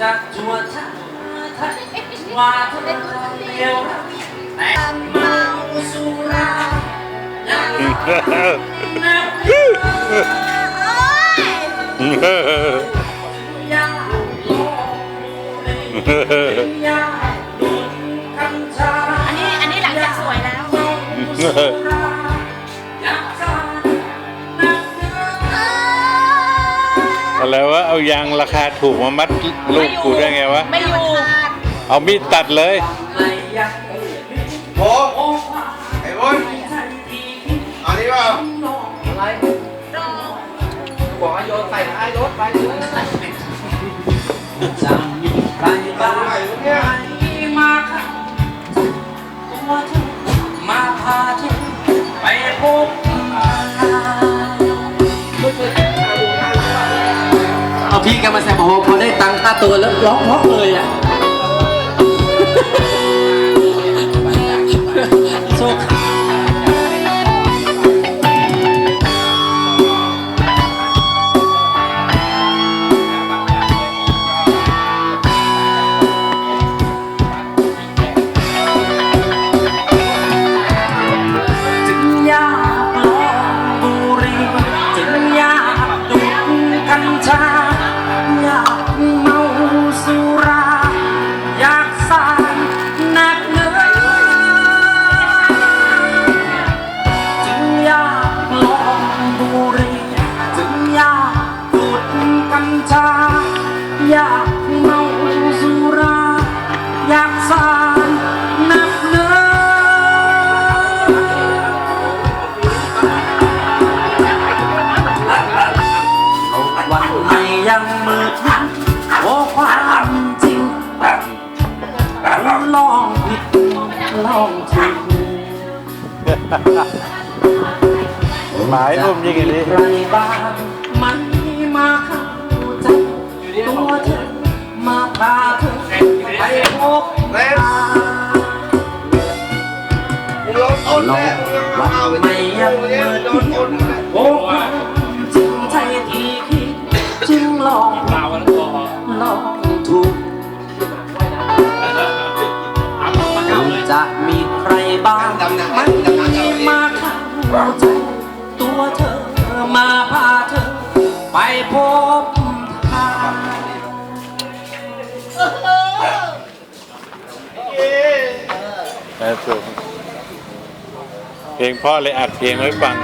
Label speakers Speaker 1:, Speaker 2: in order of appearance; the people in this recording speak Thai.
Speaker 1: จะจวดชาทักว่าเธอเดียวแต่เมาสุรายังนับยังลงยังดุนคำชา
Speaker 2: อันนี้อันนี้หลังจากสวยแล้ว
Speaker 3: อะไรวะเอายางราคาถูกมามัดลูกกูได้ไงวะ
Speaker 2: ไม่อยู่
Speaker 3: เอามีดตัดเลย
Speaker 4: โอ้ไอ้บนเอานี่เปล่า
Speaker 1: บอกให้โยนใส่ท้ายรถไปเลย พี่
Speaker 5: แกมาแซมโอ้โหพอได้ตังค่าตัวแล้วร้องเพราะเลยอะ ชา
Speaker 1: อยากเมาสุรา อยากสานหนักเนื้อวันไม่ยังมืดมิดโอ้ความจริงลองผิดลองถูก
Speaker 3: หมายอุ้มยิงอย่างนี้
Speaker 1: พาเธอไปพบตา
Speaker 4: มึงลดต้นแน่าไม่
Speaker 1: ยัง
Speaker 4: เนี่ย
Speaker 1: มืด
Speaker 4: โด
Speaker 1: มิ
Speaker 4: น
Speaker 1: ด
Speaker 4: ต้นแน่
Speaker 1: โอ้ความจริงใจที่คิดจึงลองลองถูกจะมีใครบ้างไม่มาเข้าใจตัวเธอมาพาเธอ ไปพบ
Speaker 3: เพลงเพ่อเลยอัดเพลงไว้ฟัง